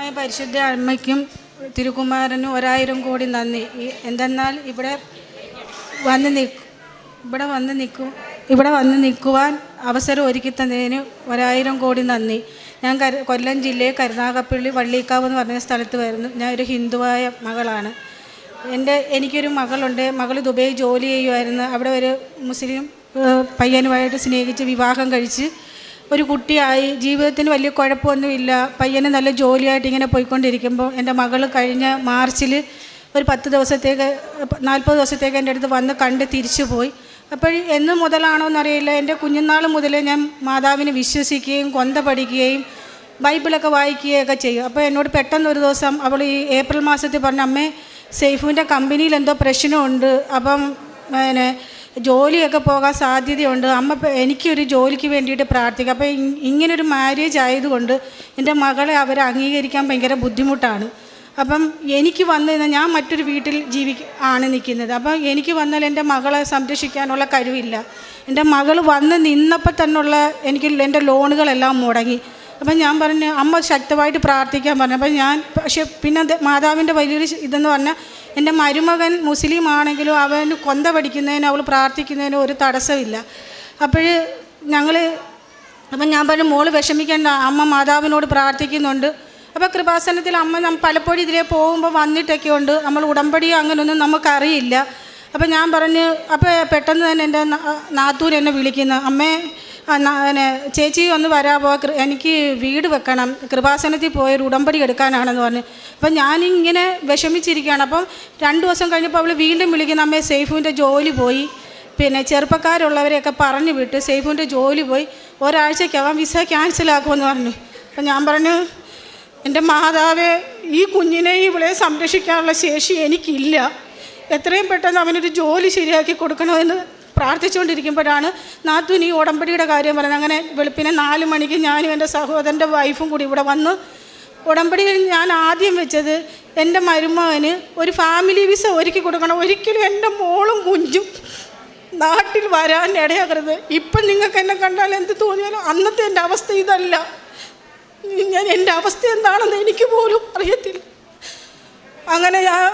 പരിശുദ്ധ അമ്മയ്ക്കും തിരുകുമാരനും ഒരായിരം കോടി നന്ദി. എന്തെന്നാൽ ഇവിടെ വന്ന് നിൽക്കും ഇവിടെ വന്ന് നിൽക്കും ഇവിടെ വന്ന് നിൽക്കുവാൻ അവസരം ഒരുക്കി തന്നതിന് ഒരായിരം കോടി നന്ദി. ഞാൻ കൊല്ലം ജില്ലയിൽ കരുനാഗപ്പള്ളി വള്ളിക്കാവ് എന്ന് പറഞ്ഞ സ്ഥലത്ത് വരുന്നു. ഞാൻ ഒരു ഹിന്ദുവായ മകളാണ്. എന്റെ എനിക്കൊരു മകളുണ്ട്. മകൾ ദുബൈ ജോലി ചെയ്യുമായിരുന്നു അവിടെ ഒരു മുസ്ലിം പയ്യനുമായിട്ട് സ്നേഹിച്ച് വിവാഹം കഴിച്ച് ഒരു കുട്ടിയായി ജീവിതത്തിന് വലിയ കുഴപ്പമൊന്നുമില്ല. പയ്യനെ നല്ല ജോലിയായിട്ട് ഇങ്ങനെ പോയിക്കൊണ്ടിരിക്കുമ്പോൾ എന്റെ മകൾ കഴിഞ്ഞ മാർച്ചിൽ ഒരു പത്ത് ദിവസത്തേക്ക് നാൽപ്പത് ദിവസത്തേക്ക് എന്റെ അടുത്ത് വന്ന് കണ്ട് തിരിച്ചു പോയി. അപ്പോൾ എന്ന് മുതലാണോ എന്നറിയില്ല. എന്റെ കുഞ്ഞുനാൾ മുതൽ ഞാൻ മാതാവിനെ വിശ്വസിക്കുകയും കൊന്ത പഠിക്കുകയും ബൈബിളൊക്കെ വായിക്കുകയൊക്കെ ചെയ്യും. അപ്പോൾ എന്നോട് പെട്ടെന്ന് ഒരു ദിവസം അവൾ ഈ ഏപ്രിൽ മാസത്തിൽ പറഞ്ഞ അമ്മേ സേഫുവിന്റെ കമ്പനിയിൽ എന്തോ പ്രശ്നമുണ്ട്. അപ്പം പിന്നെ ജോലിയൊക്കെ പോകാൻ സാധ്യതയുണ്ട്. അമ്മ എനിക്കൊരു ജോലിക്ക് വേണ്ടിയിട്ട് പ്രാർത്ഥിക്കുക അപ്പോൾ ഇങ്ങനൊരു മാരേജ് ആയതുകൊണ്ട് എന്റെ മകളെ അവരെ അംഗീകരിക്കാൻ ഭയങ്കര ബുദ്ധിമുട്ടാണ്. അപ്പം എനിക്ക് വന്നു കഴിഞ്ഞാൽ ഞാൻ മറ്റൊരു വീട്ടിൽ ജീവി ആണ് നിൽക്കുന്നത്. അപ്പം എനിക്ക് വന്നാൽ എന്റെ മകളെ സംരക്ഷിക്കാനുള്ള കഴിവില്ല. എന്റെ മകൾ വന്ന് നിന്നപ്പോൾ തന്നെയുള്ള എനിക്ക് എന്റെ ലോണുകളെല്ലാം മുടങ്ങി. അപ്പം ഞാൻ പറഞ്ഞു അമ്മ ശക്തമായിട്ട് പ്രാർത്ഥിക്കാൻ പറഞ്ഞു. അപ്പം ഞാൻ പക്ഷെ പിന്നെ മാതാവിന്റെ വലിയൊരു ഇതെന്ന് പറഞ്ഞാൽ എന്റെ മരുമകൻ മുസ്ലിം ആണെങ്കിലും അവന് കൊന്ത പഠിക്കുന്നതിന് അവൾ പ്രാർത്ഥിക്കുന്നതിന് ഒരു തടസ്സമില്ല അപ്പോൾ ഞങ്ങൾ അപ്പം ഞാൻ പറഞ്ഞു മോൾ വിഷമിക്കേണ്ട അമ്മ മാതാവിനോട് പ്രാർത്ഥിക്കുന്നുണ്ട്. അപ്പോൾ കൃപാസനത്തിൽ അമ്മ നമ്മൾ പലപ്പോഴും ഇതിലേ പോകുമ്പോൾ വന്നിട്ടൊക്കെ ഉണ്ട്. നമ്മൾ ഉടമ്പടി അങ്ങനെയൊന്നും നമുക്കറിയില്ല. അപ്പം ഞാൻ പറഞ്ഞു അപ്പോൾ പെട്ടെന്ന് തന്നെ എന്റെ നാത്തൂർ എന്നെ വിളിക്കുന്നു. അമ്മേ പിന്നെ ചേച്ചി ഒന്ന് വരാമോ എനിക്ക് വീട് വെക്കണം. കൃപാസനത്തിൽ പോയൊരു ഉടമ്പടി എടുക്കാനാണെന്ന് പറഞ്ഞു. അപ്പം ഞാനിങ്ങനെ വിഷമിച്ചിരിക്കുകയാണ്. അപ്പം രണ്ട് ദിവസം കഴിഞ്ഞപ്പോൾ അവൾ വീണ്ടും വിളിക്കുന്ന അമ്മയെ സേഫുവിന്റെ ജോലി പോയി. പിന്നെ ചെറുപ്പക്കാരുള്ളവരെയൊക്കെ പറഞ്ഞു വിട്ട് സേഫുവിന്റെ ജോലി പോയി. ഒരാഴ്ചക്കകം വിസ ക്യാൻസലാക്കുമെന്ന് പറഞ്ഞു. അപ്പം ഞാൻ പറഞ്ഞു എന്റെ മാതാവേ ഈ കുഞ്ഞിനെ ഇവളെ സംരക്ഷിക്കാനുള്ള ശേഷി എനിക്കില്ല. എത്രയും പെട്ടെന്ന് അവനൊരു ജോലി ശരിയാക്കി കൊടുക്കണമെന്ന് പ്രാർത്ഥിച്ചുകൊണ്ടിരിക്കുമ്പോഴാണ് നാത്തുവിന് ഈ ഉടമ്പടിയുടെ കാര്യം പറയുന്നത്. അങ്ങനെ വെളുപ്പിനെ നാല് മണിക്ക് ഞാനും എന്റെ സഹോദരന്റെ വൈഫും കൂടി ഇവിടെ വന്ന്. ഉടമ്പടിയിൽ ഞാൻ ആദ്യം വെച്ചത് എന്റെ മരുമകന് ഒരു ഫാമിലി വിസ ഒരുക്കി കൊടുക്കണം. ഒരിക്കലും എന്റെ മോളും കുഞ്ചും നാട്ടിൽ വരാൻ ഇടയാകരുത്. ഇപ്പം നിങ്ങൾക്ക് എന്നെ കണ്ടാൽ എന്ത് തോന്നിയാലും അന്നത്തെ എന്റെ അവസ്ഥ ഇതല്ല. ഞാൻ എന്റെ അവസ്ഥ എന്താണെന്ന് എനിക്ക് പോലും അറിയത്തില്ല. അങ്ങനെ ഞാൻ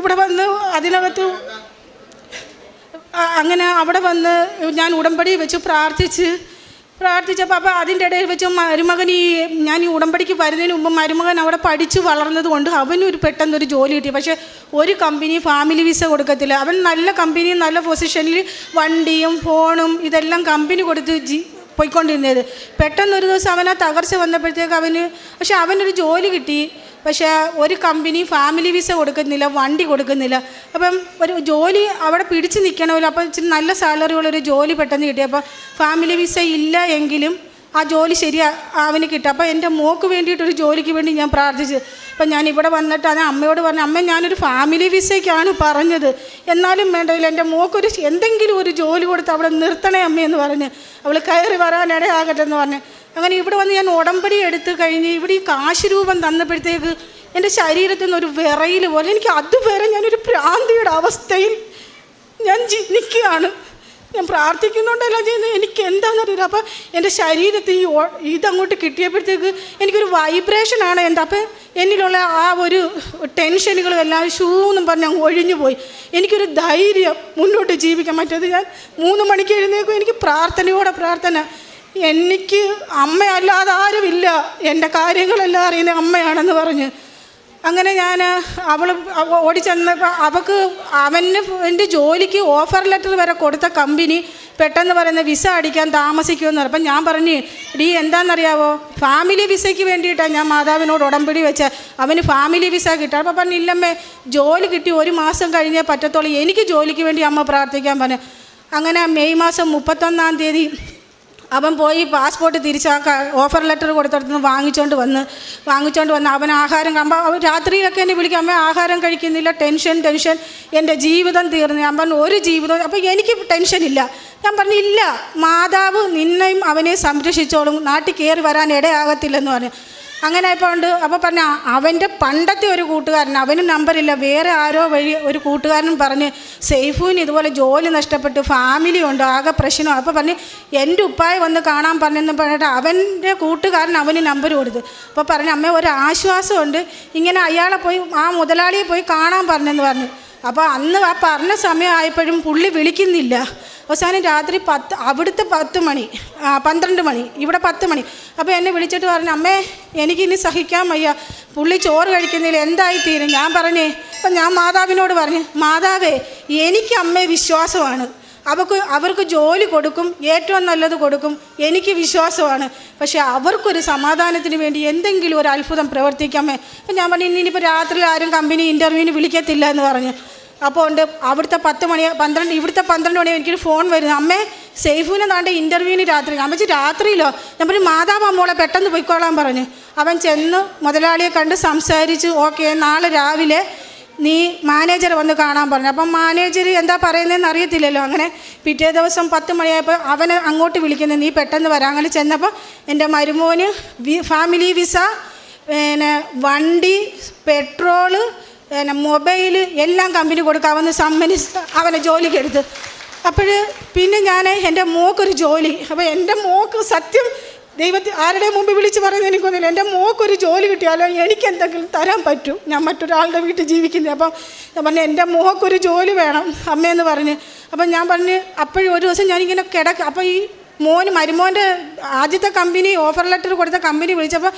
ഇവിടെ വന്ന് അതിനകത്ത് അങ്ങനെ അവിടെ വന്ന് ഞാൻ ഉടമ്പടി വെച്ച് പ്രാർത്ഥിച്ച് പ്രാർത്ഥിച്ചപ്പോൾ അപ്പോൾ അതിന്റെ ഇടയിൽ വെച്ച് മരുമകൻ ഈ ഞാൻ ഈ ഉടമ്പടിക്ക് വരുന്നതിന് മുമ്പ് മരുമകൻ അവിടെ പഠിച്ച് വളർന്നത് കൊണ്ട് അവനും ഒരു പെട്ടെന്നൊരു ജോലി കിട്ടി. പക്ഷേ ഒരു കമ്പനി ഫാമിലി വിസ കൊടുക്കത്തില്ല. അവൻ നല്ല കമ്പനിയും നല്ല പൊസിഷനിൽ വണ്ടിയും ഫോണും ഇതെല്ലാം കമ്പനി കൊടുത്ത് ജി പോയിക്കൊണ്ടിരുന്നത്. പെട്ടെന്ന് ഒരു ദിവസം അവൻ ആ തകർച്ച വന്നപ്പോഴത്തേക്ക് അവന് പക്ഷെ അവനൊരു ജോലി കിട്ടി. പക്ഷേ ഒരു കമ്പനി ഫാമിലി വിസ കൊടുക്കുന്നില്ല വണ്ടി കൊടുക്കുന്നില്ല. അപ്പം ഒരു ജോലി അവിടെ പിടിച്ച് നിൽക്കണമല്ലോ അപ്പം ഇച്ചിരി നല്ല സാലറി ഉള്ളൊരു ജോലി പെട്ടെന്ന് കിട്ടി. അപ്പം ഫാമിലി വിസ ഇല്ല എങ്കിലും ആ ജോലി ശരിയാ അവന് കിട്ടും. അപ്പോൾ എന്റെ മോക്ക് വേണ്ടിയിട്ടൊരു ജോലിക്ക് വേണ്ടി ഞാൻ പ്രാർത്ഥിച്ചു അപ്പം ഞാൻ ഇവിടെ വന്നിട്ട് അത് അമ്മയോട് പറഞ്ഞു അമ്മ ഞാനൊരു ഫാമിലി വിസയ്ക്കാണ് പറഞ്ഞത്. എന്നാലും വേണ്ടതില്ല എന്റെ മോക്കൊരു എന്തെങ്കിലും ഒരു ജോലി കൊടുത്ത് അവിടെ നിർത്തണേ അമ്മയെന്ന് പറഞ്ഞ് അവൾ കയറി വരാനിടയാകട്ടെ എന്ന് പറഞ്ഞ്. അങ്ങനെ ഇവിടെ വന്ന് ഞാൻ ഉടമ്പടി എടുത്ത് കഴിഞ്ഞ് ഇവിടെ ഈ കാശ് രൂപം തന്നപ്പോഴത്തേക്ക് എന്റെ ശരീരത്തിൽ നിന്ന് ഒരു വിറയിൽ പോലെ എനിക്ക് അതുവരെ ഞാനൊരു ഭ്രാന്തിയുടെ അവസ്ഥയിൽ ഞാൻ നിൽക്കുകയാണ്. ഞാൻ പ്രാർത്ഥിക്കുന്നുണ്ടല്ലോ ചെയ്യുന്നത് എനിക്ക് എന്താണെന്നറിയില്ല അപ്പം എന്റെ ശരീരത്തിൽ ഈ ഇതങ്ങോട്ട് കിട്ടിയപ്പോഴത്തേക്ക് എനിക്കൊരു വൈബ്രേഷനാണ് എന്താ അപ്പം എന്നിലുള്ള ആ ഒരു ടെൻഷനുകളും എല്ലാം ഷൂ എന്നും പറഞ്ഞ് അങ്ങ് ഒഴിഞ്ഞു പോയി. എനിക്കൊരു ധൈര്യം മുന്നോട്ട് ജീവിക്കാൻ. പറ്റത് ഞാൻ മൂന്ന് മണിക്ക് എഴുന്നേക്കും എനിക്ക് പ്രാർത്ഥനയോടെ പ്രാർത്ഥന. എനിക്ക് അമ്മയല്ലാതെ ആരുമില്ല. എന്റെ കാര്യങ്ങളെല്ലാം അറിയുന്ന അമ്മയാണെന്ന് പറഞ്ഞ് അങ്ങനെ ഞാൻ അവൾ ഓടിച്ചെന്നപ്പോൾ അവൾക്ക് അവന് എന്റെ ജോലിക്ക് ഓഫർ ലെറ്റർ വരെ കൊടുത്ത കമ്പനി പെട്ടെന്ന് പറയുന്ന വിസ അടിക്കാൻ താമസിക്കുമെന്ന് അപ്പം ഞാൻ പറഞ്ഞു ഡീ എന്താണെന്നറിയാവോ ഫാമിലി വിസയ്ക്ക് വേണ്ടിയിട്ടാണ് ഞാൻ മാതാവിനോട് ഉടമ്പടി വെച്ച. അവന് ഫാമിലി വിസ കിട്ടുക അപ്പോൾ പറഞ്ഞു ഇല്ലമ്മേ ജോലി കിട്ടി ഒരു മാസം കഴിഞ്ഞേ പറ്റത്തുള്ളൂ. എനിക്ക് ജോലിക്ക് വേണ്ടി അമ്മ പ്രാർത്ഥിക്കാൻ പറഞ്ഞു. അങ്ങനെ മെയ് മാസം മുപ്പത്തൊന്നാം തീയതി അവൻ പോയി പാസ്പോർട്ട് തിരിച്ചാ ഓഫർ ലെറ്റർ കൊടുത്തടത്തുനിന്ന് വാങ്ങിച്ചുകൊണ്ട് വന്ന് വാങ്ങിച്ചുകൊണ്ട് വന്ന് അവൻ ആഹാരം കമ്പ അവൻ രാത്രിയിലൊക്കെ എന്നെ വിളിക്കും അമ്മ ആഹാരം കഴിക്കുന്നില്ല ടെൻഷൻ ടെൻഷൻ എന്റെ ജീവിതം തീർന്നു. ഞാൻ പറഞ്ഞു ഒരു ജീവിതം അപ്പോൾ എനിക്ക് ടെൻഷൻ ഇല്ല. ഞാൻ പറഞ്ഞു ഇല്ല മാതാവ് നിന്നെയും അവനെ സംരക്ഷിച്ചോളും നാട്ടിൽ കയറി വരാൻ ഇടയാകത്തില്ലെന്ന് പറഞ്ഞു. അങ്ങനെ ഉണ്ട് അപ്പോൾ പറഞ്ഞ അവന്റെ പണ്ടത്തെ ഒരു കൂട്ടുകാരൻ അവനും നമ്പറില്ല വേറെ ആരോ വഴി ഒരു കൂട്ടുകാരൻ പറഞ്ഞ് സേഫുവിന് ഇതുപോലെ ജോലി നഷ്ടപ്പെട്ട് ഫാമിലി ഉണ്ട് ആകെ പ്രശ്നം അപ്പോൾ പറഞ്ഞ് എന്റെ ഉപ്പായ വന്ന് കാണാൻ പറഞ്ഞെന്ന് പറഞ്ഞിട്ട് അവന്റെ കൂട്ടുകാരൻ അവന് നമ്പർ കൊടുത്തു. അപ്പോൾ പറഞ്ഞു അമ്മ ഒരു ആശ്വാസമുണ്ട്. ഇങ്ങനെ അയാളെ പോയി ആ മുതലാളിയെ പോയി കാണാൻ പറഞ്ഞെന്ന് പറഞ്ഞു. അപ്പോൾ അന്ന് ആ പറഞ്ഞ സമയമായപ്പോഴും പുള്ളി വിളിക്കുന്നില്ല. അവസാനം രാത്രി പത്ത് അവിടുത്തെ പത്ത് മണി പന്ത്രണ്ട് മണി ഇവിടെ പത്ത് മണി. അപ്പോൾ എന്നെ വിളിച്ചിട്ട് പറഞ്ഞു അമ്മേ എനിക്കിനി സഹിക്കാൻ വയ്യ. പുള്ളി ചോറ് കഴിക്കുന്നില്ല എന്തായി തീരും? ഞാൻ പറഞ്ഞേ അപ്പം ഞാൻ മാതാവിനോട് പറഞ്ഞു മാതാവേ എനിക്ക് അമ്മേ വിശ്വാസമാണ്. അവർക്ക് അവർക്ക് ജോലി കൊടുക്കും ഏറ്റവും നല്ലത് കൊടുക്കും എനിക്ക് വിശ്വാസമാണ്. പക്ഷേ അവർക്കൊരു സമാധാനത്തിന് വേണ്ടി എന്തെങ്കിലും ഒരു അത്ഭുതം പ്രവർത്തിക്കാമേ. അപ്പം ഞാൻ പറഞ്ഞു ഇനിയിപ്പോൾ രാത്രി ആരും കമ്പനി ഇന്റർവ്യൂവിന് വിളിക്കത്തില്ല എന്ന് പറഞ്ഞു. അപ്പോൾ ഉണ്ട് അവിടുത്തെ പത്ത് മണി പന്ത്രണ്ട് ഇവിടുത്തെ പന്ത്രണ്ട് മണി എനിക്കൊരു ഫോൺ വരുന്നു അമ്മേ സെയ്ഫുവിനെ താണ്ട് ഇന്റർവ്യൂവിന് രാത്രി അമ്മ വെച്ച് രാത്രിയിലോ? ഞാൻ പറഞ്ഞു മാതാവ് അമ്മോളെ പെട്ടെന്ന് പോയിക്കോളാൻ പറഞ്ഞു. അവൻ ചെന്ന് മുതലാളിയെ കണ്ട് സംസാരിച്ച് ഓക്കെ നാളെ രാവിലെ നീ മാനേജർ വന്ന് കാണാൻ പറഞ്ഞു. അപ്പം മാനേജർ എന്താ പറയുന്നതെന്ന് അറിയത്തില്ലല്ലോ. അങ്ങനെ പിറ്റേ ദിവസം പത്ത് മണിയായപ്പോൾ അവനെ അങ്ങോട്ട് വിളിക്കുന്നത് നീ പെട്ടെന്ന് വരാം. അങ്ങനെ ചെന്നപ്പോൾ എന്റെ മരുമോന് ഫാമിലി വിസ പിന്നെ വണ്ടി പെട്രോൾ പിന്നെ മൊബൈൽ എല്ലാം കമ്പനി കൊടുക്കാമെന്ന് സമ്മതിച്ച് അവനെ ജോലിക്ക് എടുത്ത്. അപ്പോൾ പിന്നെ ഞാൻ എന്റെ മോക്കൊരു ജോലി. അപ്പോൾ എന്റെ മോക്ക് സത്യം ദൈവത്തിൽ ആരുടെ മുമ്പ് വിളിച്ച് പറയുന്നത് എനിക്കൊന്നുമില്ല. എന്റെ മോക്കൊരു ജോലി കിട്ടിയാലോ എനിക്ക് എന്തെങ്കിലും തരാൻ പറ്റും. ഞാൻ മറ്റൊരാളുടെ വീട്ടിൽ ജീവിക്കുന്നത് അപ്പം ഞാൻ പറഞ്ഞു എന്റെ മോക്കൊരു ജോലി വേണം അമ്മയെന്ന് പറഞ്ഞ്. അപ്പം ഞാൻ പറഞ്ഞ് അപ്പോഴും ഒരു ദിവസം ഞാനിങ്ങനെ കിടക്കുക അപ്പോൾ ഈ മോന് മരുമോന്റെ ആദ്യത്തെ കമ്പനി ഓഫർ ലെറ്റർ കൊടുത്ത കമ്പനി വിളിച്ചപ്പോൾ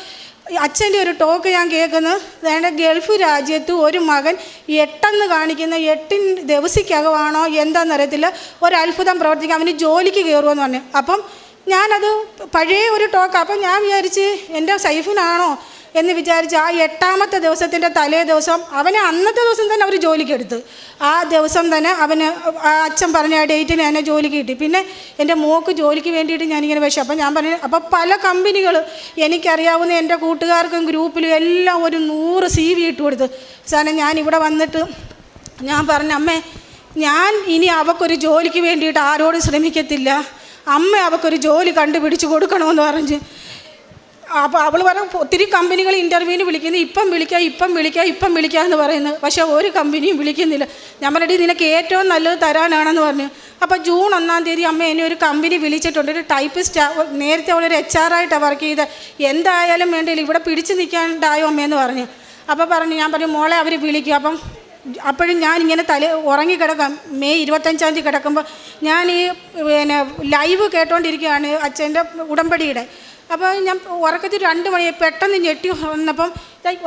അച്ഛന്റെ ഒരു ടോക്ക് ഞാൻ കേൾക്കുന്നത് വേണ്ട ഗൾഫ് രാജ്യത്ത് ഒരു മകൻ എട്ടെന്ന് കാണിക്കുന്ന എട്ടിൻ ദിവസിക്കകമാണോ എന്താണെന്നറിയത്തില്ല ഒരു അത്ഭുതം പ്രവർത്തിക്കുക അവന് ജോലിക്ക് കയറുമെന്ന് പറഞ്ഞു. അപ്പം ഞാനത് പഴയ ഒരു ടോക്ക് അപ്പം ഞാൻ വിചാരിച്ച് എന്റെ സൈഫിനാണോ എന്ന് വിചാരിച്ച് ആ എട്ടാമത്തെ ദിവസത്തിന്റെ തലേ ദിവസം അവനെ അന്നത്തെ ദിവസം തന്നെ അവർ ജോലിക്ക് എടുത്തു. ആ ദിവസം തന്നെ അവന് അച്ഛൻ പറഞ്ഞ ആ ഡേറ്റിന് എന്നെ ജോലിക്ക് കിട്ടി. പിന്നെ എന്റെ മോക്ക് ജോലിക്ക് വേണ്ടിയിട്ട് ഞാനിങ്ങനെ വിഷം അപ്പം ഞാൻ പറഞ്ഞു അപ്പോൾ പല കമ്പനികൾ എനിക്കറിയാവുന്ന എന്റെ കൂട്ടുകാർക്കും ഗ്രൂപ്പിലും എല്ലാം ഒരു നൂറ് സി വി ഇട്ട് കൊടുത്തു. സാറിന് ഞാൻ ഇവിടെ വന്നിട്ട് ഞാൻ പറഞ്ഞു അമ്മേ ഞാൻ ഇനി അവക്കൊരു ജോലിക്ക് വേണ്ടിയിട്ട് ആരോടും ശ്രമിക്കത്തില്ല. അമ്മ അവക്കൊരു ജോലി കണ്ടുപിടിച്ച് കൊടുക്കണമെന്ന് പറഞ്ഞ് അപ്പോൾ അവൾ പറഞ്ഞു ഒത്തിരി കമ്പനികൾ ഇന്റർവ്യൂവിന് വിളിക്കുന്നു. ഇപ്പം വിളിക്കുക ഇപ്പം വിളിക്കുക ഇപ്പം വിളിക്കുക എന്ന് പറയുന്നത് പക്ഷേ ഒരു കമ്പനിയും വിളിക്കുന്നില്ല. ഞാൻ പറഞ്ഞിട്ട് നിനക്ക് ഏറ്റവും നല്ലത് തരാനാണെന്ന് പറഞ്ഞു. അപ്പോൾ ജൂൺ ഒന്നാം തീയതി അമ്മ എന്നെ ഒരു കമ്പനി വിളിച്ചിട്ടുണ്ട്. ഒരു ടൈപ്പിസ്റ്റ് നേരത്തെ അവളൊരു എച്ച് ആർ ആയിട്ടാണ് വർക്ക് ചെയ്ത്. എന്തായാലും വേണ്ടിയില്ല ഇവിടെ പിടിച്ച് നിൽക്കാണ്ടായോ അമ്മയെന്ന് പറഞ്ഞു. അപ്പോൾ പറഞ്ഞു ഞാൻ പറഞ്ഞു മോളെ അവർ വിളിക്കും. അപ്പം അപ്പോഴും ഞാൻ ഇങ്ങനെ തല ഉറങ്ങിക്കിടക്കാം മെയ് ഇരുപത്തഞ്ചാം തീയതി കിടക്കുമ്പോൾ ഞാൻ ഈ പിന്നെ ലൈവ് കേട്ടോണ്ടിരിക്കുകയാണ് അച്ഛന്റെ ഉടമ്പടിയുടെ. അപ്പോൾ ഞാൻ ഉറക്കത്തിൽ രണ്ട് മണി പെട്ടെന്ന് ഞെട്ടി വന്നപ്പം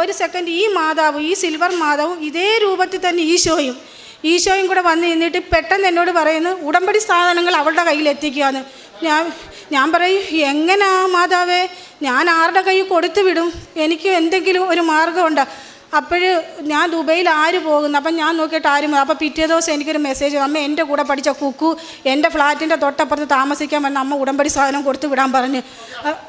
ഒരു സെക്കൻഡ് ഈ മാതാവും ഈ സിൽവർ മാതാവും ഇതേ രൂപത്തിൽ തന്നെ ഈശോയും ഈശോയും കൂടെ വന്ന് നിന്നിട്ട് പെട്ടെന്ന് എന്നോട് പറയുന്നു ഉടമ്പടി സാധനങ്ങൾ അവളുടെ കയ്യിൽ എത്തിക്കുകയെന്ന് ഞാൻ ഞാൻ പറയും എങ്ങനെയാ മാതാവേ? ഞാൻ ആരുടെ കയ്യിൽ കൊടുത്തു വിടും? എനിക്ക് എന്തെങ്കിലും ഒരു മാർഗമുണ്ടോ? അപ്പോൾ ഞാൻ ദുബൈയിൽ ആര് പോകുന്നു? അപ്പം ഞാൻ നോക്കിയിട്ട് ആരും അപ്പോൾ പിറ്റേ ദിവസം എനിക്കൊരു മെസ്സേജ് അമ്മ എന്റെ കൂടെ പഠിച്ച കുക്കു എന്റെ ഫ്ലാറ്റിന്റെ തൊട്ടപ്പുറത്ത് താമസിക്കാൻ വന്ന അമ്മ ഉടമ്പടി സാധനം കൊടുത്തു വിടാൻ പറഞ്ഞ്.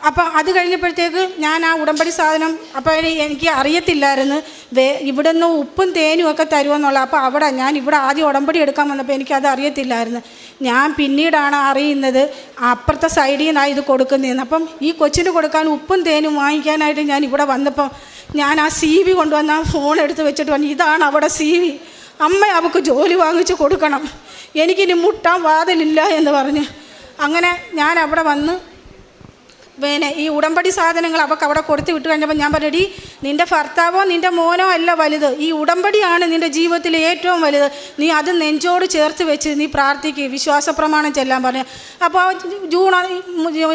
അപ്പോൾ അത് കഴിഞ്ഞപ്പോഴത്തേക്ക് ഞാൻ ആ ഉടമ്പടി സാധനം അപ്പോൾ എനിക്ക് അറിയത്തില്ലായിരുന്നു. വേ ഇവിടെ നിന്ന് ഉപ്പും തേനും ഒക്കെ തരുമെന്നുള്ള അപ്പോൾ അവിടെ ഞാൻ ഇവിടെ ആദ്യം ഉടമ്പടി എടുക്കാൻ വന്നപ്പോൾ എനിക്കത് അറിയത്തില്ലായിരുന്നു. ഞാൻ പിന്നീടാണ് അറിയുന്നത് അപ്പുറത്തെ സൈഡിൽ നിന്നാണ് ഇത് കൊടുക്കുന്നതെന്ന്. അപ്പം ഈ കൊച്ചിന് കൊടുക്കാൻ ഉപ്പും തേനും വാങ്ങിക്കാനായിട്ട് ഞാൻ ഇവിടെ വന്നപ്പം ഞാൻ ആ സി വി കൊണ്ടുവന്ന് ആ ഫോൺ എടുത്ത് വെച്ചിട്ട് പറഞ്ഞു ഇതാണ് അവിടെ സി വി അമ്മ അവൾക്ക് ജോലി വാങ്ങിച്ച് കൊടുക്കണം. എനിക്കിനി മുട്ടാൻ വാതിലില്ല എന്ന് പറഞ്ഞ്. അങ്ങനെ ഞാൻ അവിടെ വന്ന് പിന്നെ ഈ ഉടമ്പടി സാധനങ്ങൾ അവൾക്ക് അവിടെ കൊടുത്ത് വിട്ട് കഴിഞ്ഞപ്പോൾ ഞാൻ പറയടി നിന്റെ ഭർത്താവോ നിന്റെ മോനോ അല്ല വലുത്. ഈ ഉടമ്പടിയാണ് നിന്റെ ജീവിതത്തിൽ ഏറ്റവും വലുത്. നീ അത് നെഞ്ചോട് ചേർത്ത് വെച്ച് നീ പ്രാർത്ഥിക്കുക വിശ്വാസ പ്രമാണം ചെല്ലാൻ പറഞ്ഞു. അപ്പോൾ ജൂൺ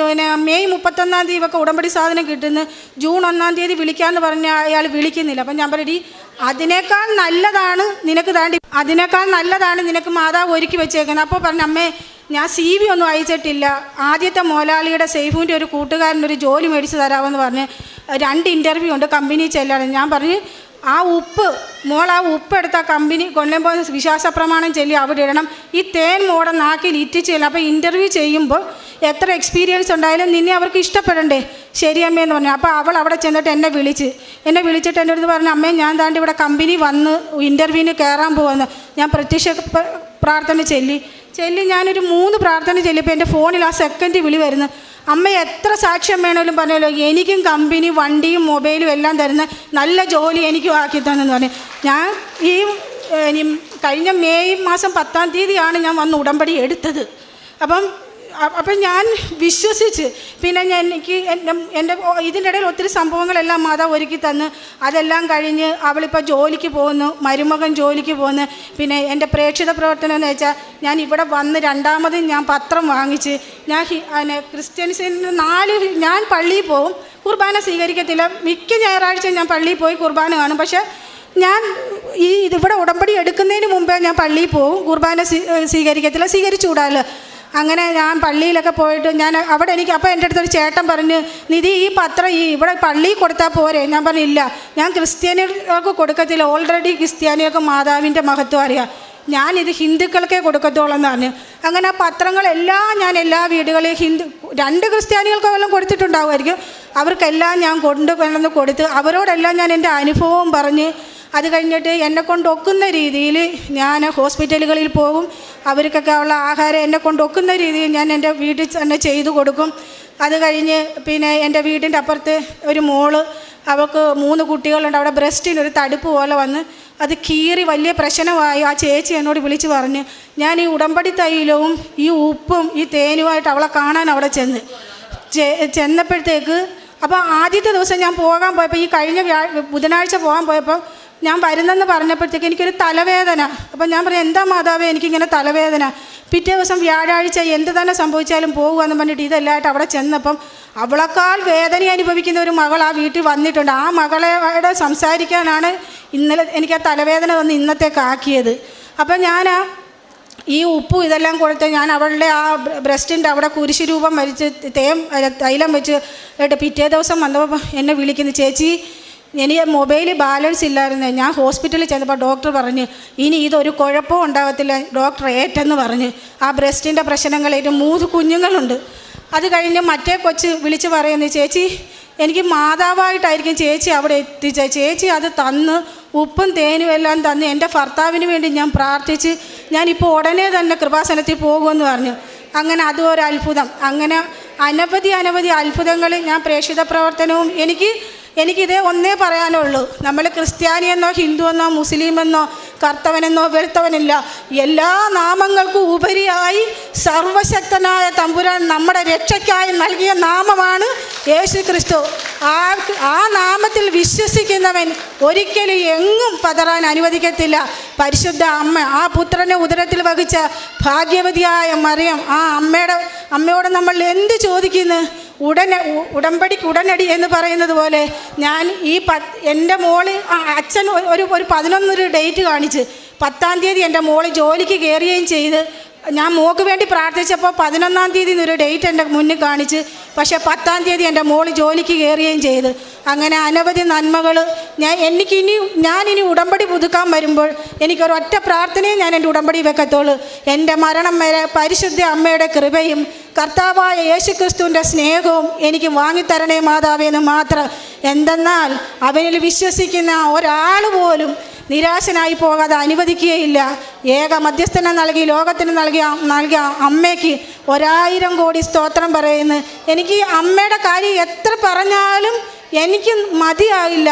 പിന്നെ മെയ് മുപ്പത്തൊന്നാം തീയതി ഒക്കെ ഉടമ്പടി സാധനം കിട്ടുന്ന. ജൂൺ ഒന്നാം തീയതി വിളിക്കാമെന്ന് പറഞ്ഞ അയാൾ വിളിക്കുന്നില്ല. അപ്പം ഞാൻ പറയടി അതിനേക്കാൾ നല്ലതാണ് നിനക്ക് താണ്ടി അതിനേക്കാൾ നല്ലതാണ് നിനക്ക് മാതാവ് ഒരുക്കി വെച്ചേക്കുന്നത്. അപ്പോൾ പറഞ്ഞു അമ്മേ ഞാൻ സി വി ഒന്നും അയച്ചിട്ടില്ല. ആദ്യത്തെ മോലാളിയുടെ സേഫുവിന്റെ ഒരു കൂട്ടുകാരനൊരു ജോലി മേടിച്ച് തരാമെന്ന് പറഞ്ഞ് രണ്ട് ഇന്റർവ്യൂ ഉണ്ട് കമ്പനി ചെല്ലാണ് ഞാൻ പറഞ്ഞ് ആ ഉപ്പ് മോൾ ആ ഉപ്പ് എടുത്ത കമ്പനി വിശ്വാസ പ്രമാണം ചൊല്ലി അവിടെ ഇടണം. ഈ തേൻ മോടെ നാക്കിൽ ഇറ്റിച്ച് ചെല്ലും. അപ്പോൾ ഇന്റർവ്യൂ ചെയ്യുമ്പോൾ എത്ര എക്സ്പീരിയൻസ് ഉണ്ടായാലും നിന്നെ അവർക്ക് ഇഷ്ടപ്പെടണ്ടേ? ശരി അമ്മയെന്ന് പറഞ്ഞു. അപ്പോൾ അവൾ അവിടെ ചെന്നിട്ട് എന്നെ വിളിച്ച് എന്നെ വിളിച്ചിട്ട് എന്റെ അടുത്ത് പറഞ്ഞു അമ്മേ ഞാൻ താണ്ട് ഇവിടെ കമ്പനി വന്ന് ഇന്റർവ്യൂവിന് കയറാൻ പോകുന്നു ഞാൻ പ്രത്യക്ഷ പ്രാർത്ഥന ചൊല്ലി. ചെല്ലി ഞാനൊരു മൂന്ന് പ്രാർത്ഥന ചെല്ലിയപ്പോൾ എന്റെ ഫോണിൽ ആ സെക്കൻഡ് വിളി വരുന്നു. അമ്മ എത്ര സാക്ഷ്യം വേണമെങ്കിലും പറഞ്ഞല്ലോ എനിക്കും കമ്പനി വണ്ടിയും മൊബൈലും എല്ലാം തരുന്ന നല്ല ജോലി എനിക്കും ആക്കി തന്നെന്ന് പറഞ്ഞു. ഞാൻ ഈ കഴിഞ്ഞ മെയ് മാസം പത്താം തീയതിയാണ് ഞാൻ വന്ന് ഉടമ്പടി എടുത്തത്. അപ്പം അപ്പം ഞാൻ വിശ്വസിച്ച്. പിന്നെ ഞാൻ എനിക്ക് എന്റെ എന്റെ ഇതിന്റെ ഇടയിൽ ഒത്തിരി സംഭവങ്ങളെല്ലാം മാതാവ് ഒരുക്കി തന്ന്. അതെല്ലാം കഴിഞ്ഞ് അവളിപ്പോൾ ജോലിക്ക് പോകുന്നു. മരുമകൻ ജോലിക്ക് പോകുന്നു. പിന്നെ എന്റെ പ്രേക്ഷിത പ്രവർത്തനം എന്ന് വെച്ചാൽ ഞാൻ ഇവിടെ വന്ന് രണ്ടാമത് ഞാൻ പത്രം വാങ്ങിച്ച് ഞാൻ പിന്നെ ക്രിസ്ത്യൻസിന് നാല് ഞാൻ പള്ളിയിൽ പോകും കുർബാന സ്വീകരിക്കത്തില്ല. മിക്ക ഞായറാഴ്ച ഞാൻ പള്ളിയിൽ പോയി കുർബാന കാണും. പക്ഷേ ഞാൻ ഈ ഇതിവിടെ ഉടമ്പടി എടുക്കുന്നതിന് മുമ്പേ ഞാൻ പള്ളിയിൽ പോകും കുർബാന സ്വീകരിക്കത്തില്ല. സ്വീകരിച്ചുകൂടാല്ലോ. അങ്ങനെ ഞാൻ പള്ളിയിലൊക്കെ പോയിട്ട് ഞാൻ അവിടെ എനിക്ക് അപ്പോൾ എന്റെ അടുത്തൊരു ചേട്ടൻ പറഞ്ഞ് നിധി ഈ പത്രം ഈ ഇവിടെ പള്ളിയിൽ കൊടുത്താൽ പോരെ? ഞാൻ പറഞ്ഞില്ല ഞാൻ ക്രിസ്ത്യാനികൾക്ക് കൊടുക്കത്തില്ല. ഓൾറെഡി ക്രിസ്ത്യാനികൾക്ക് മാതാവിന്റെ മഹത്വം അറിയാം. ഞാനിത് ഹിന്ദുക്കൾക്കേ കൊടുക്കത്തുള്ളൂ എന്ന് പറഞ്ഞു. അങ്ങനെ ആ പത്രങ്ങളെല്ലാം ഞാൻ എല്ലാ വീടുകളിലും ഹിന്ദു രണ്ട് ക്രിസ്ത്യാനികൾക്കെല്ലാം കൊടുത്തിട്ടുണ്ടാവുമായിരിക്കും. അവർക്കെല്ലാം ഞാൻ കൊണ്ടുവന്ന് കൊടുത്ത് അവരോടെല്ലാം ഞാൻ എന്റെ അനുഭവവും പറഞ്ഞ് അത് കഴിഞ്ഞിട്ട് എന്നെ കൊണ്ടൊക്കുന്ന രീതിയിൽ ഞാൻ ഹോസ്പിറ്റലുകളിൽ പോകും. അവർക്കൊക്കെ ഉള്ള ആഹാരം എന്നെ കൊണ്ടൊക്കുന്ന രീതിയിൽ ഞാൻ എന്റെ വീട്ടിൽ തന്നെ ചെയ്തു കൊടുക്കും. അത് കഴിഞ്ഞ് പിന്നെ എന്റെ വീടിന്റെ അപ്പുറത്ത് ഒരു മോൾ അവൾക്ക് മൂന്ന് കുട്ടികളുണ്ട്. അവിടെ ബ്രസ്റ്റിന് ഒരു തടുപ്പ് പോലെ വന്ന് അത് കീറി വലിയ പ്രശ്നമായി. ആ ചേച്ചി എന്നോട് വിളിച്ച് പറഞ്ഞ് ഞാൻ ഈ ഉടമ്പടി തൈലവും ഈ ഉപ്പും ഈ തേനുമായിട്ട് അവളെ കാണാൻ അവിടെ ചെന്ന്. ചെന്നപ്പോഴത്തേക്ക് അപ്പോൾ ആദ്യത്തെ ദിവസം ഞാൻ പോകാൻ പോയപ്പോൾ ഈ കഴിഞ്ഞ ബുധനാഴ്ച പോകാൻ പോയപ്പോൾ ഞാൻ വരുന്നെന്ന് പറഞ്ഞപ്പോഴത്തേക്ക് എനിക്കൊരു തലവേദന. അപ്പം ഞാൻ പറഞ്ഞു എന്താ മാതാവേ എനിക്കിങ്ങനെ തലവേദന. പിറ്റേ ദിവസം വ്യാഴാഴ്ച എന്ത് തന്നെ സംഭവിച്ചാലും പോകുകയെന്ന് പറഞ്ഞിട്ട് ഇതെല്ലാമായിട്ട് അവിടെ ചെന്നപ്പം അവളെക്കാൾ വേദന അനുഭവിക്കുന്ന ഒരു മകൾ ആ വീട്ടിൽ വന്നിട്ടുണ്ട്. ആ മകളെ സംസാരിക്കാനാണ് ഇന്നലെ എനിക്ക് ആ തലവേദന വന്ന് ഇന്നത്തേക്കാക്കിയത് അപ്പം ഞാൻ ഈ ഉപ്പും ഇതെല്ലാം കൊടുത്ത് ഞാൻ അവളുടെ ആ ബ്രസ്റ്റിന്റെ അവിടെ കുരിശ് രൂപം വരച്ച് തേം തൈലം വെച്ച് പിറ്റേ ദിവസം വന്നപ്പോൾ എന്നെ വിളിക്കുന്നു ചേച്ചി എനിക്ക് മൊബൈൽ ബാലൻസ് ഇല്ലായിരുന്നു. ഞാൻ ഹോസ്പിറ്റലിൽ ചെന്നപ്പോൾ ഡോക്ടർ പറഞ്ഞു ഇനി ഇതൊരു കുഴപ്പവും ഉണ്ടാകത്തില്ല ഡോക്ടർ ഏറ്റെന്ന് പറഞ്ഞു. ആ ബ്രസ്റ്റിന്റെ പ്രശ്നങ്ങളേറ്റ് മൂന്ന് കുഞ്ഞുങ്ങളുണ്ട്. അത് കഴിഞ്ഞ് മറ്റേ കൊച്ച് വിളിച്ച് പറയുന്നു ചേച്ചി എനിക്ക് മാതാവായിട്ടായിരിക്കും ചേച്ചി അവിടെ എത്തിച്ച. ചേച്ചി അത് തന്ന് ഉപ്പും തേനും എല്ലാം തന്ന് എന്റെ ഭർത്താവിന് വേണ്ടി ഞാൻ പ്രാർത്ഥിച്ച് ഞാനിപ്പോൾ ഉടനെ തന്നെ കൃപാസനത്തിൽ പോകുമെന്ന് പറഞ്ഞു. അങ്ങനെ അതും ഒരു അത്ഭുതം. അങ്ങനെ അനവധി അനവധി അത്ഭുതങ്ങൾ ഞാൻ പ്രേക്ഷിത പ്രവർത്തനവും എനിക്ക് എനിക്കിതേ ഒന്നേ പറയാനുള്ളൂ. നമ്മൾ ക്രിസ്ത്യാനിയെന്നോ ഹിന്ദുവെന്നോ മുസ്ലിമെന്നോ കർത്തവനെന്നോ വെളുത്തവനില്ല. എല്ലാ നാമങ്ങൾക്കും ഉപരിയായി സർവശക്തനായ തമ്പുരാൻ നമ്മുടെ രക്ഷയ്ക്കായി നൽകിയ നാമമാണ് യേശു ക്രിസ്തു ആ ആ നാമത്തിൽ വിശ്വസിക്കുന്നവൻ ഒരിക്കലും എങ്ങും പതറാൻ അനുവദിക്കത്തില്ല. പരിശുദ്ധ അമ്മ ആ പുത്രനെ ഉദരത്തിൽ വഹിച്ച ഭാഗ്യവതിയായ മറിയം ആ അമ്മയുടെ അമ്മയോട് നമ്മൾ എന്ത് ചോദിക്കുന്നു? ഉടനെ ഉടമ്പടിക്ക് ഉടനടി എന്ന് പറയുന്നത് പോലെ ഞാൻ ഈ പ എന്റെ മോൾ അച്ഛൻ ഒരു ഒരു പതിനൊന്നൊരു ഡേറ്റ് കാണിച്ച് പത്താം തീയതി എന്റെ മോൾ ജോലിക്ക് കയറുകയും ചെയ്ത് ഞാൻ മോക്ക് വേണ്ടി പ്രാർത്ഥിച്ചപ്പോൾ പതിനൊന്നാം തീയതി ഒരു ഡേറ്റ് എന്റെ മുന്നിൽ കാണിച്ച് പക്ഷേ പത്താം തീയതി എന്റെ മോൾ ജോലിക്ക് കയറുകയും ചെയ്ത്. അങ്ങനെ അനവധി നന്മകൾ ഞാൻ എനിക്ക് എനിക്കിനി ഞാനിനി ഉടമ്പടി പുതുക്കാൻ വരുമ്പോൾ എനിക്കൊരൊറ്റ പ്രാർത്ഥനയും ഞാൻ എന്റെ ഉടമ്പടി വെക്കത്തുള്ളൂ. എന്റെ മരണം വരെ പരിശുദ്ധ അമ്മയുടെ കൃപയും കർത്താവായ യേശുക്രിസ്തുവിന്റെ സ്നേഹവും എനിക്ക് വാങ്ങിത്തരണേ മാതാവേ എന്ന് മാത്രം. എന്തെന്നാൽ അവനിൽ വിശ്വസിക്കുന്ന ഒരാൾ പോലും നിരാശനായി പോകാതെ അനുവദിക്കുകയില്ല. ഏക മധ്യസ്ഥനെ നൽകി ലോകത്തിന് നൽകിയ നൽകിയ അമ്മയ്ക്ക് ഒരായിരം കോടി സ്തോത്രം പറയുന്നു. എനിക്ക് അമ്മയുടെ കാര്യം എത്ര പറഞ്ഞാലും എനിക്ക് മതിയാകില്ല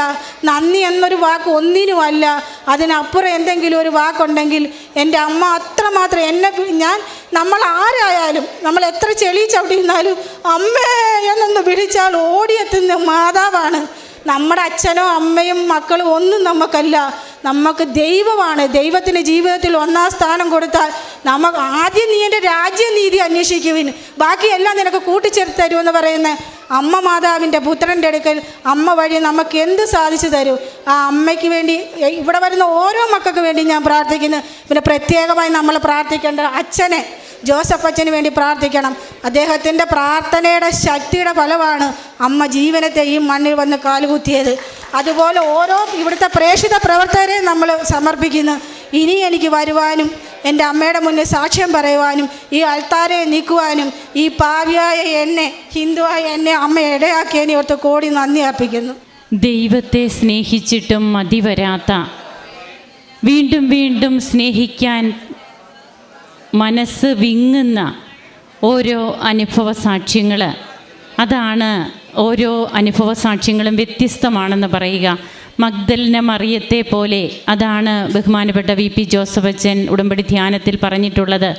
നന്ദി എന്നൊരു വാക്ക് ഒന്നിനുമല്ല അതിനപ്പുറം എന്തെങ്കിലും ഒരു വാക്കുണ്ടെങ്കിൽ എന്റെ അമ്മ അത്രമാത്രം എന്നെ ഞാൻ നമ്മൾ ആരായാലും നമ്മൾ എത്ര ചെളി ചവിട്ടിയിരുന്നാലും അമ്മേ എന്നൊന്ന് വിളിച്ചാൽ ഓടിയെത്തുന്ന മാതാവാണ്. നമ്മുടെ അച്ഛനോ അമ്മയും മക്കളും ഒന്നും നമുക്കല്ല. നമുക്ക് ദൈവമാണ്. ദൈവത്തിന് ജീവിതത്തിൽ ഒന്നാം സ്ഥാനം കൊടുത്താൽ നമുക്ക് ആദ്യം നീ എന്റെ രാജ്യനീതി അന്വേഷിക്കുവിന് ബാക്കിയെല്ലാം നിനക്ക് കൂട്ടിച്ചേർത്ത് തരുമെന്ന് പറയുന്ന അമ്മ മാതാവിന്റെ പുത്രന്റെ അടുക്കൽ അമ്മ വഴി നമുക്ക് എന്ത് സാധിച്ചു തരും? ആ അമ്മയ്ക്ക് വേണ്ടി ഇവിടെ വരുന്ന ഓരോ മക്കൾക്ക് വേണ്ടി ഞാൻ പ്രാർത്ഥിക്കുന്നു. പിന്നെ പ്രത്യേകമായി നമ്മൾ പ്രാർത്ഥിക്കേണ്ട അച്ഛനെ. ജോസഫ് അച്ഛന് വേണ്ടി പ്രാർത്ഥിക്കണം. അദ്ദേഹത്തിന്റെ പ്രാർത്ഥനയുടെ ശക്തിയുടെ ഫലമാണ് അമ്മ ജീവനത്തെ ഈ മണ്ണിൽ വന്ന് കാലുകുത്തിയത്. അതുപോലെ ഓരോ ഇവിടുത്തെ പ്രേക്ഷിത പ്രവർത്തകരെ നമ്മൾ സമർപ്പിക്കുന്നു. ഇനി എനിക്ക് വരുവാനും എന്റെ അമ്മയുടെ മുന്നിൽ സാക്ഷ്യം പറയുവാനും ഈ അൾത്താരെ നീക്കുവാനും ഈ പാവിയായ എന്നെ ഹിന്ദുവായ എന്നെ അമ്മ ഇടയാക്കിയതിനെ ഓർത്ത് കോടി നന്ദി അർപ്പിക്കുന്നു. ദൈവത്തെ സ്നേഹിച്ചിട്ടും മതിവരാത്ത വീണ്ടും വീണ്ടും സ്നേഹിക്കാൻ മനസ്സ് വിങ്ങുന്ന ഓരോ അനുഭവ സാക്ഷ്യങ്ങൾ അതാണ് ഓരോ അനുഭവ സാക്ഷ്യങ്ങളും വ്യത്യസ്തമാണെന്ന് പറയുക. മഗ്ദലിന മറിയത്തെ പോലെ അതാണ് ബഹുമാനപ്പെട്ട വി പി ജോസഫ് അച്ഛൻ ഉടമ്പടി ധ്യാനത്തിൽ പറഞ്ഞിട്ടുള്ളത്.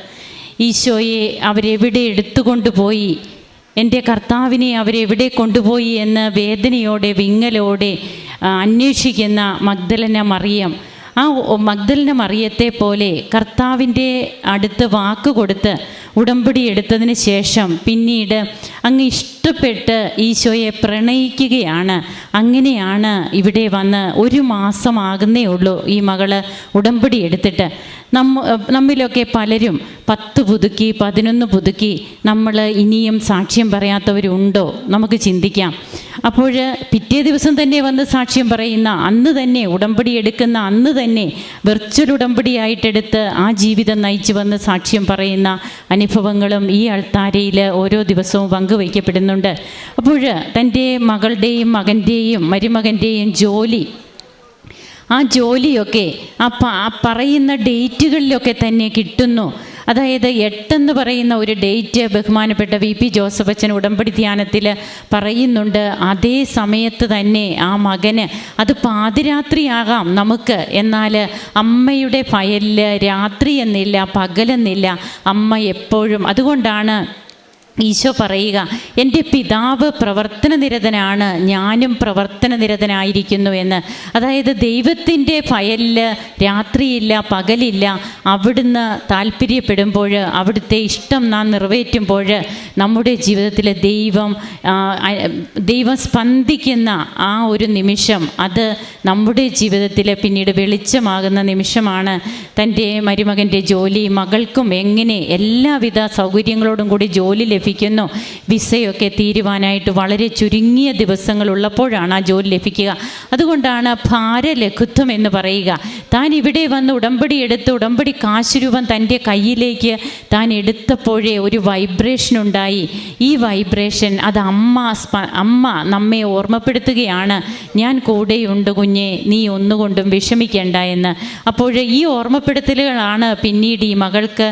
ഈശോയെ അവരെവിടെ എടുത്തുകൊണ്ടുപോയി എന്റെ കർത്താവിനെ അവരെവിടെ കൊണ്ടുപോയി എന്ന് വേദനയോടെ വിങ്ങലോടെ അന്വേഷിക്കുന്ന മഗ്ദലന മറിയം. ആ മഗ്ദലിന മറിയത്തെ പോലെ കർത്താവിന്റെ അടുത്ത് വാക്ക് കൊടുത്ത് ഉടമ്പടി എടുത്തതിന് ശേഷം പിന്നീട് അങ്ങ് ഇഷ്ടപ്പെട്ട് ഈശോയെ പ്രണയിക്കുകയാണ്. അങ്ങനെയാണ് ഇവിടെ വന്ന് ഒരു മാസമാകുന്നേ ഉള്ളൂ ഈ മകൾ ഉടമ്പടി എടുത്തിട്ട്. നമ്മ നമ്മിലൊക്കെ പലരും പത്ത് പുതുക്കി പതിനൊന്ന് പുതുക്കി നമ്മൾ ഇനിയും സാക്ഷ്യം പറയാത്തവരുണ്ടോ? നമുക്ക് ചിന്തിക്കാം. അപ്പോൾ പിറ്റേ ദിവസം തന്നെ വന്ന് സാക്ഷ്യം പറയുന്ന അന്ന് തന്നെ ഉടമ്പടി എടുക്കുന്ന അന്ന് തന്നെ വെർച്വൽ ഉടമ്പടിയായിട്ടെടുത്ത് ആ ജീവിതം നയിച്ചു വന്ന് സാക്ഷ്യം പറയുന്ന അനുഭവങ്ങളും ഈ അൾത്താരയിൽ ഓരോ ദിവസവും പങ്കുവയ്ക്കപ്പെടുന്നുണ്ട് അപ്പോൾ തന്റെ മകളുടെയും മകന്റെയും മരുമകന്റെയും ജോലി ആ ജോലിയൊക്കെ ആ പറയുന്ന ഡേറ്റുകളിലൊക്കെ തന്നെ കിട്ടുന്നു. അതായത് എട്ടെന്ന് പറയുന്ന ഒരു ഡേറ്റ് ബഹുമാനപ്പെട്ട വി പി ജോസഫ് അച്ഛൻ ഉടമ്പടി ധ്യാനത്തിൽ പറയുന്നുണ്ട്. അതേ സമയത്ത് തന്നെ ആ മകന് അത് പാതിരാത്രിയാകാം നമുക്ക്. എന്നാൽ അമ്മയുടെ ഫയലിൽ രാത്രി എന്നില്ല പകലെന്നില്ല അമ്മ എപ്പോഴും. അതുകൊണ്ടാണ് ഈശോ പറയുക എന്റെ പിതാവ് പ്രവർത്തന നിരതനാണ് ഞാനും പ്രവർത്തന നിരതനായിരിക്കുന്നു എന്ന്. അതായത് ദൈവത്തിന്റെ ഫയലിൽ രാത്രിയില്ല പകലില്ല അവിടുന്ന് താല്പര്യപ്പെടുമ്പോൾ അവിടുത്തെ ഇഷ്ടം നാം നിറവേറ്റുമ്പോൾ നമ്മുടെ ജീവിതത്തിൽ ദൈവം ദൈവം സ്പന്ദിക്കുന്ന ആ ഒരു നിമിഷം അത് നമ്മുടെ ജീവിതത്തിൽ പിന്നീട് വെളിച്ചമാകുന്ന നിമിഷമാണ്. തന്റെ മരുമകന്റെ ജോലി മകൾക്കും എങ്ങനെ എല്ലാവിധ സൗകര്യങ്ങളോടും കൂടി ജോലി ലഭിക്കുന്നു. വിസയൊക്കെ തീരുവാനായിട്ട് വളരെ ചുരുങ്ങിയ ദിവസങ്ങളുള്ളപ്പോഴാണ് ആ ജോലി ലഭിക്കുക. അതുകൊണ്ടാണ് ഭാരലഘുത്വം എന്ന് പറയുക. താൻ ഇവിടെ വന്ന് ഉടമ്പടി എടുത്ത് ഉടമ്പടി കാശുരൂപം തന്റെ കയ്യിലേക്ക് താൻ എടുത്തപ്പോഴേ ഒരു വൈബ്രേഷൻ ഉണ്ടായി. ഈ വൈബ്രേഷൻ അത് അമ്മ അമ്മ നമ്മെ ഓർമ്മപ്പെടുത്തുകയാണ്. ഞാൻ കൂടെയുണ്ട് കുഞ്ഞെ നീ ഒന്നുകൊണ്ടും വിഷമിക്കേണ്ട എന്ന്. അപ്പോൾ ഈ ഓർമ്മപ്പെടുത്തലുകളാണ് പിന്നീട് ഈ മകൾക്ക്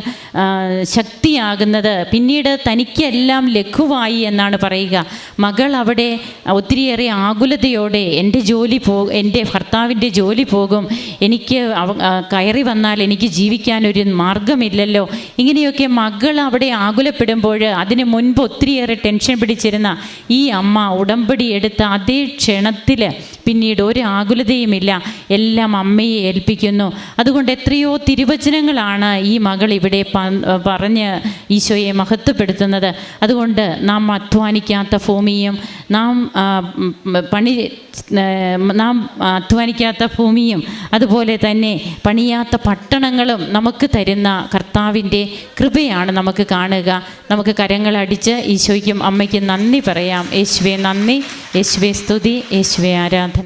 ശക്തിയാകുന്നത്. പിന്നീട് തനിക്കെല്ലാം ലഘുവായി എന്നാണ് പറയുക. മകൾ അവിടെ ഒത്തിരിയേറെ ആകുലതയോടെ എന്റെ ജോലി പോ എന്റെ ഭർത്താവിന്റെ ജോലി പോകും. എനിക്ക് കയറി വന്നാൽ എനിക്ക് ജീവിക്കാനൊരു മാർഗമില്ലല്ലോ ഇങ്ങനെയൊക്കെ മകൾ അവിടെ ആകുലപ്പെടുമ്പോൾ അതിന് മുൻപ് ഒത്തിരിയേറെ ടെൻഷൻ പിടിച്ചിരുന്ന ഈ അമ്മ ഉടമ്പടി എടുത്ത അതേ ക്ഷണത്തിൽ പിന്നീട് ഒരു ആകുലതയുമില്ല. എല്ലാം അമ്മയെ ഏൽപ്പിക്കുന്നു. അതുകൊണ്ട് എത്രയോ തിരുവചനങ്ങളാണ് ഈ മകൾ ഇവിടെ പറഞ്ഞ് ഈശോയെ മഹത്വപ്പെടുത്തുന്നത്. അതുകൊണ്ട് നാം അധ്വാനിക്കാത്ത ഭൂമിയും നാം പണി നാം അധ്വാനിക്കാത്ത ഭൂമിയും അതുപോലെ തന്നെ പണിയാത്ത പട്ടണങ്ങളും നമുക്ക് തരുന്ന കർത്താവിന്റെ കൃപയാണ് നമുക്ക് കാണുക. നമുക്ക് കരങ്ങളടിച്ച് ഈശോയ്ക്കും അമ്മയ്ക്കും നന്ദി പറയാം. യേശുവെ നന്ദി. യേശുവെ സ്തുതി. യേശുവെ ആരാധന.